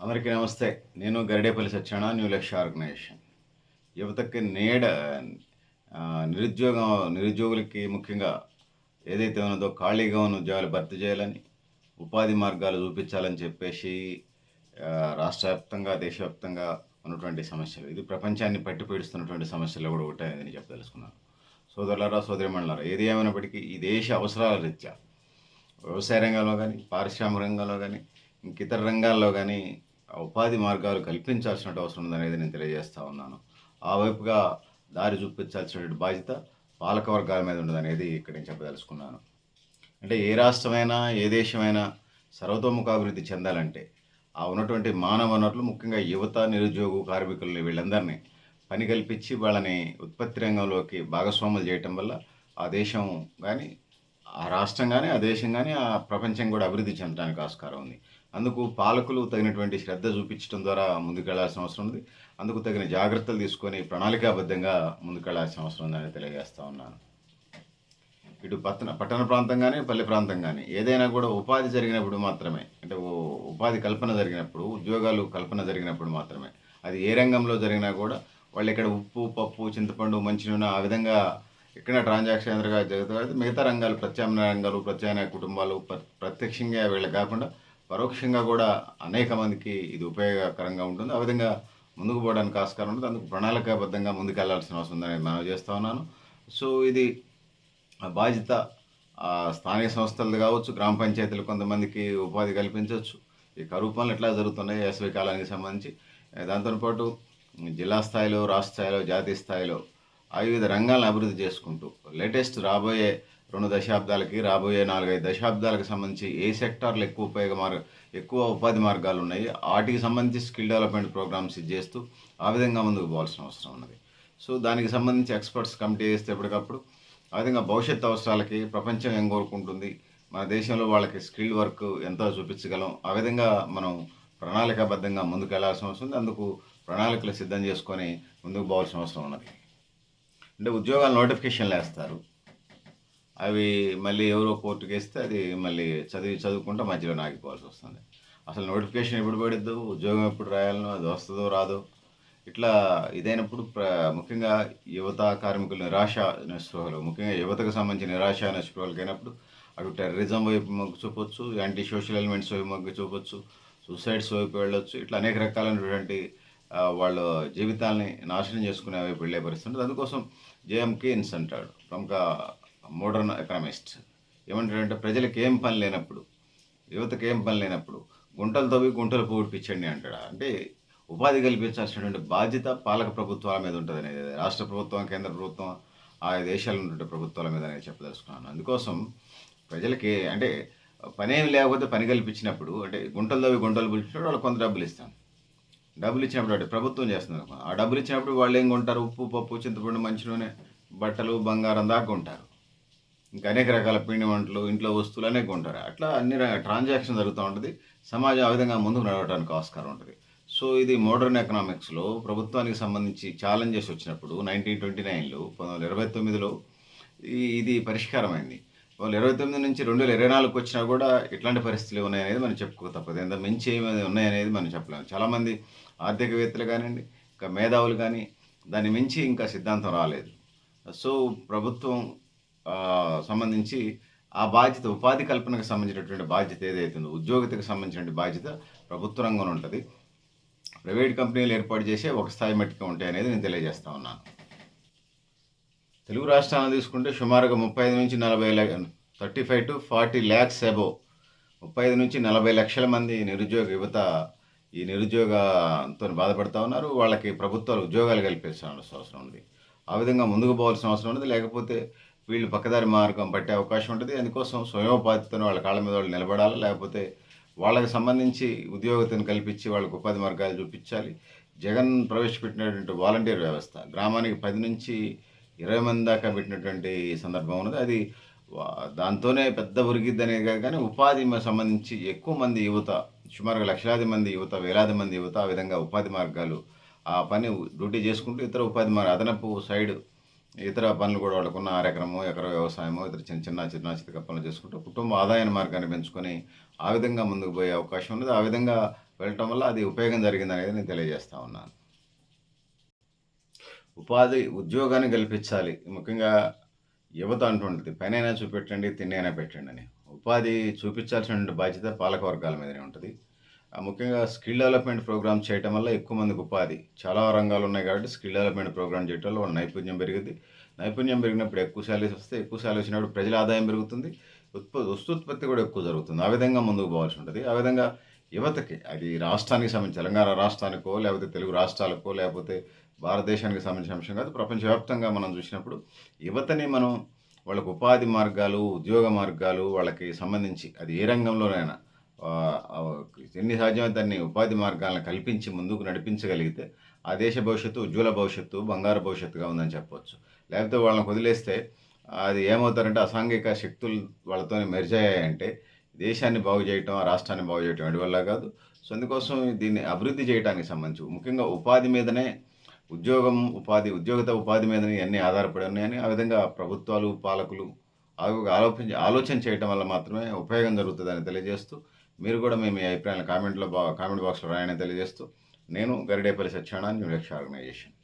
అందరికీ నమస్తే. నేను గరిడేపల్లి సత్యనారాయణ న్యూ లక్ష ఆర్గనైజేషన్ యువతకి నేడ నిరుద్యోగం నిరుద్యోగులకి ముఖ్యంగా ఏదైతే ఉన్నదో ఖాళీగా ఉన్న ఉద్యోగాలు భర్తీ చేయాలని ఉపాధి మార్గాలు చూపించాలని చెప్పేసి రాష్ట్ర వ్యాప్తంగా దేశవ్యాప్తంగా ఉన్నటువంటి సమస్యలు. ఇది ప్రపంచాన్ని పట్టి పీడిస్తున్నటువంటి సమస్యలు కూడా ఒకటే అని చెప్పదలుచుకున్నాను. సోదరులారా సోదరిమణులారా ఏది ఏమైనప్పటికీ ఈ దేశ అవసరాల రీత్యా వ్యవసాయ రంగంలో కానీ పారిశ్రామిక రంగంలో కానీ ఇంక ఇతర రంగాల్లో కానీ ఉపాధి మార్గాలు కల్పించాల్సిన అవసరం ఉందనేది నేను తెలియజేస్తా ఉన్నాను. ఆ వైపుగా దారి చూపించాల్సినటువంటి బాధ్యత పాలక వర్గాల మీద ఉండదనేది ఇక్కడ నేను చెప్పదలుచుకున్నాను. అంటే ఏ రాష్ట్రమైనా ఏ దేశమైనా సర్వతోముఖాభివృద్ధి చెందాలంటే ఆ ఉన్నటువంటి మానవ వనరులు ముఖ్యంగా యువత నిరుద్యోగ కార్మికులని వీళ్ళందరినీ పని కల్పించి వాళ్ళని ఉత్పత్తి రంగంలోకి భాగస్వాములు చేయటం వల్ల ఆ దేశం కానీ ఆ రాష్ట్రం కానీ ఆ దేశం కానీ ఆ ప్రపంచం కూడా అభివృద్ధి చెందడానికి ఆస్కారం ఉంది. అందుకు పాలకులు తగినటువంటి శ్రద్ధ చూపించడం ద్వారా ముందుకెళ్ళాల్సిన అవసరం ఉంది అందుకు తగిన జాగ్రత్తలు తీసుకొని ప్రణాళికాబద్ధంగా ముందుకెళ్ళాల్సిన అవసరం ఉందని తెలియజేస్తా ఉన్నాను. ఇటు పట్టణ పట్టణ ప్రాంతం కానీ పల్లె ప్రాంతం కానీ ఏదైనా కూడా ఉపాధి జరిగినప్పుడు మాత్రమే అంటే ఉపాధి కల్పన జరిగినప్పుడు ఉద్యోగాలు కల్పన జరిగినప్పుడు మాత్రమే అది ఏ రంగంలో జరిగినా కూడా వాళ్ళు ఇక్కడ ఉప్పు పప్పు చింతపండు మంచినూనె ఆ విధంగా ఎక్కడ ట్రాన్సాక్షన్ ఎదురుగా జరుగుతుంది మిగతా రంగాలు ప్రత్యామ్నాయ రంగాలు ప్రత్యామ్నాయ కుటుంబాలు ప్ర- ప్రత్యక్షంగా వీళ్ళకి కాకుండా పరోక్షంగా కూడా అనేక మందికి ఇది ఉపయోగకరంగా ఉంటుంది. ఆ విధంగా ముందుకు పోవడానికి ఆస్కారం ఉంటుంది. అందుకు ప్రణాళికాబద్ధంగా ముందుకెళ్ళాల్సిన అవసరం ఉందని మనం చేస్తూ ఉన్నాను. సో ఇది బాధ్యత స్థానిక సంస్థలు కావచ్చు గ్రామ పంచాయతీలు కొంతమందికి ఉపాధి కల్పించవచ్చు. ఈ కరువు పనులు ఎట్లా జరుగుతున్నాయి వేసవి కాలానికి సంబంధించి. దాంతోపాటు జిల్లా స్థాయిలో రాష్ట్ర స్థాయిలో జాతీయ స్థాయిలో ఆ వివిధ రంగాలను అభివృద్ధి చేసుకుంటూ లేటెస్ట్ రాబోయే రెండు దశాబ్దాలకి రాబోయే నాలుగైదు దశాబ్దాలకు సంబంధించి ఏ సెక్టార్లు ఎక్కువ ఉపయోగ మార్గ ఎక్కువ ఉపాధి మార్గాలు ఉన్నాయి వాటికి సంబంధించి స్కిల్ డెవలప్మెంట్ ప్రోగ్రామ్స్ చేస్తూ ఆ విధంగా ముందుకు పోవాల్సిన అవసరం ఉన్నది. సో దానికి సంబంధించి ఎక్స్పర్ట్స్ కమిటీ చేస్తే ఎప్పటికప్పుడు ఆ విధంగా భవిష్యత్ అవసరాలకి ప్రపంచం ఏం కోరుకుంటుంది మన దేశంలో వాళ్ళకి స్కిల్ వర్క్ ఎంతో చూపించగలం. ఆ విధంగా మనం ప్రణాళికాబద్ధంగా ముందుకు వెళ్ళాల్సిన అవసరం ఉంది. అందుకు ప్రణాళికలు సిద్ధం చేసుకొని ముందుకు పోవాల్సిన అవసరం ఉన్నది. అంటే ఉద్యోగాలు నోటిఫికేషన్లు వేస్తారు. అవి మళ్ళీ ఎవరో కోర్టుకి వేస్తే అది మళ్ళీ చదివి చదువుకుంటా మధ్యలో ఆగిపోవాల్సి వస్తుంది అసలు నోటిఫికేషన్ ఎప్పుడు పడిద్దు? ఉద్యోగం ఎప్పుడు రాయాలనో? అది వస్తుందో రాదో? ఇట్లా ఇదైనప్పుడు ప్ర ముఖ్యంగా యువత కార్మికుల నిరాశ నిస్పృహలు. ముఖ్యంగా యువతకు సంబంధించిన నిరాశ నిస్పృహలకి అయినప్పుడు అటు టెర్రరిజం వైపు మొగ్గు చూపొచ్చు యాంటీ సోషల్ ఎలిమెంట్స్ వైపు మొగ్గు చూపొచ్చు సూసైడ్స్ వైపు వెళ్ళొచ్చు ఇట్లా అనేక రకాలైనటువంటి వాళ్ళ జీవితాల్ని నాశనం చేసుకునే వైపు వెళ్ళే పరిస్థితి ఉంటుంది. అందుకోసం జేఎం కేన్స్ అంటాడు. ప్రముఖ మోడర్న్ ఎకనామిస్ట్. ఏమంటాడంటే ప్రజలకు ఏం పని లేనప్పుడు యువతకు ఏం పని లేనప్పుడు గుంటలు తవ్వి గుంటలు పోగొట్టించండి అంటాడు? అంటే ఉపాధి కల్పించాల్సినటువంటి బాధ్యత పాలక ప్రభుత్వాల మీద ఉంటుంది అనేది రాష్ట్ర ప్రభుత్వం కేంద్ర ప్రభుత్వం ఆ దేశాలు ఉన్నటువంటి ప్రభుత్వాల మీద అనేది చెప్పదలుచుకున్నాను. అందుకోసం ప్రజలకి అంటే పనేం లేకపోతే పని కల్పించినప్పుడు అంటే గుంటలు తవ్వి గుంటలు పిలిచినప్పుడు వాళ్ళు కొంత డబ్బులు ఇస్తాను డబ్బులు ఇచ్చినప్పుడు అంటే ప్రభుత్వం చేస్తుంది ఆ డబ్బులు ఇచ్చినప్పుడు వాళ్ళు ఏం కొంటారు? ఉప్పు పప్పు చింతపండు మంచి నూనె బట్టలు బంగారం దాకా ఉంటారు ఇంకా అనేక రకాల పిండి వంటలు ఇంట్లో వస్తువులు అనేక ఉంటారు అట్లా అన్ని ట్రాన్సాక్షన్ జరుగుతూ ఉంటుంది. సమాజం ఆ విధంగా ముందుకు నడవడానికి ఆస్కారం ఉంటుంది. సో ఇది మోడర్న్ ఎకనామిక్స్లో ప్రభుత్వానికి సంబంధించి ఛాలెంజెస్ వచ్చినప్పుడు నైన్టీన్ ట్వంటీ నైన్లో పంతొమ్మిది వందల ఇరవై తొమ్మిదిలో ఇది పరిష్కారమైంది. వాళ్ళు ఇరవై తొమ్మిది నుంచి రెండు వేల ఇరవై నాలుగుకి వచ్చినా కూడా ఇట్లాంటి పరిస్థితులు ఉన్నాయనేది మనం చెప్పుకో తప్పదు. ఎంత మించి ఏమి ఉన్నాయనేది మనం చెప్పలేము. చాలామంది ఆర్థికవేత్తలు కానివ్వండి ఇంకా మేధావులు కానీ దాన్ని మించి ఇంకా సిద్ధాంతం రాలేదు. సో ప్రభుత్వం సంబంధించి ఆ బాధ్యత ఉపాధి కల్పనకు సంబంధించినటువంటి బాధ్యత ఏదైతే ఉందో ఉద్యోగితకు సంబంధించినటువంటి బాధ్యత ప్రభుత్వ రంగంలో ఉంటుంది. ప్రైవేట్ కంపెనీలు ఏర్పాటు చేసే ఒక స్థాయి మట్టుగా ఉంటాయి అనేది నేను తెలియజేస్తా ఉన్నాను. తెలుగు రాష్ట్రాలను తీసుకుంటే సుమారుగా ముప్పై ఐదు నుంచి నలభై thirty five to forty lakhs అబో ముప్పై ఐదు నుంచి నలభై లక్షల మంది నిరుద్యోగ యువత ఈ నిరుద్యోగంతో బాధపడుతూ ఉన్నారు. వాళ్ళకి ప్రభుత్వాలు ఉద్యోగాలు కల్పించాల్సిన అవసరం ఉంది. ఆ విధంగా ముందుకు పోవాల్సిన అవసరం ఉంది లేకపోతే వీళ్ళు పక్కదారి మార్గం పట్టే అవకాశం ఉంటుంది. అందుకోసం స్వయోపాధితో వాళ్ళ కాళ్ళ మీద వాళ్ళు నిలబడాలి. లేకపోతే వాళ్ళకి సంబంధించి ఉద్యోగతను కల్పించి వాళ్ళకు ఉపాధి మార్గాలు చూపించాలి. జగన్ ప్రవేశపెట్టినటువంటి వాలంటీర్ వ్యవస్థ గ్రామానికి పది నుంచి ఇరవై మంది దాకా పెట్టినటువంటి సందర్భం ఉన్నది. అది దాంతోనే పెద్ద ఉరిగిద్ది కానీ ఉపాధి మ- సంబంధించి ఎక్కువ మంది యువత సుమారుగా లక్షలాది మంది యువత వేలాది మంది యువత ఆ విధంగా ఉపాధి మార్గాలు ఆ పని డ్యూటీ చేసుకుంటూ ఇతర ఉపాధి మార్గ అదనపు సైడ్ ఇతర పనులు కూడా వాళ్ళకున్న ఆరెకరము ఎకర వ్యవసాయము ఇతర చిన్న చిన్న చిన్న చితక పనులు చేసుకుంటూ కుటుంబ ఆదాయ మార్గాన్ని పెంచుకొని ఆ విధంగా ముందుకు పోయే అవకాశం ఉన్నది. ఆ విధంగా వెళ్ళటం వల్ల అది ఉపయోగం జరిగిందనేది నేను తెలియజేస్తా ఉన్నాను. ఉపాధి ఉద్యోగాన్ని కల్పించాలి. ముఖ్యంగా యువత అంటుంటుంది పనైనా చూపెట్టండి తిన్నైనా పెట్టండి అని. ఉపాధి చూపించాల్సిన బాధ్యత పాలక వర్గాల మీదనే ఉంటుంది. ముఖ్యంగా స్కిల్ డెవలప్మెంట్ ప్రోగ్రామ్ చేయటం వల్ల ఎక్కువ మందికి ఉపాధి. చాలా రంగాలు ఉన్నాయి కాబట్టి స్కిల్ డెవలప్మెంట్ ప్రోగ్రామ్ చేయటం వల్ల వాళ్ళ నైపుణ్యం పెరిగింది నైపుణ్యం పెరిగినప్పుడు ఎక్కువ శాలరీస్ వస్తే ఎక్కువ శాలరీ వచ్చినప్పుడు ప్రజల ఆదాయం పెరుగుతుంది. ఉత్పత్తి వస్తుత్పత్తి కూడా ఎక్కువ జరుగుతుంది. ఆ విధంగా ముందుకు పోవాల్సి ఉంటుంది. ఆ విధంగా యువతకి అది రాష్ట్రానికి సంబంధించి తెలంగాణ రాష్ట్రానికో లేకపోతే తెలుగు రాష్ట్రాలకో లేకపోతే భారతదేశానికి సంబంధించిన అంశం కాదు ప్రపంచవ్యాప్తంగా మనం చూసినప్పుడు యువతని మనం వాళ్ళకు ఉపాధి మార్గాలు ఉద్యోగ మార్గాలు వాళ్ళకి సంబంధించి అది ఏ రంగంలోనైనా ఎన్ని సాధ్యమో దాన్ని ఉపాధి మార్గాలను కల్పించి ముందుకు నడిపించగలిగితే ఆ దేశ భవిష్యత్తు ఉజ్వల భవిష్యత్తు బంగారు భవిష్యత్తుగా ఉందని చెప్పవచ్చు లేకపోతే వాళ్ళని వదిలేస్తే అది ఏమవుతారంటే అసాంఘిక శక్తులు వాళ్ళతో మెర్జ్ అయ్యాయంటే దేశాన్ని బాగు చేయటం ఆ రాష్ట్రాన్ని బాగు చేయటం వాటి వల్ల కాదు. సో అందుకోసం దీన్ని అభివృద్ధి చేయడానికి సంబంధించి ముఖ్యంగా ఉపాధి మీదనే ఉద్యోగం ఉపాధి ఉద్యోగత ఉపాధి మీదనే అన్నీ ఆధారపడి ఉన్నాయని ఆ విధంగా ప్రభుత్వాలు పాలకులు ఆలోచించి ఆలోచన చేయటం వల్ల మాత్రమే ఉపయోగం జరుగుతుందని తెలియజేస్తూ మీరు కూడా మేము మీ అభిప్రాయాలు కామెంట్లో బా కామెంట్ బాక్స్లో రాయని తెలియజేస్తూ నేను గరిడేపల్లి సత్యనారాయణ న్యూ లక్ష్య ఆర్గనైజేషన్.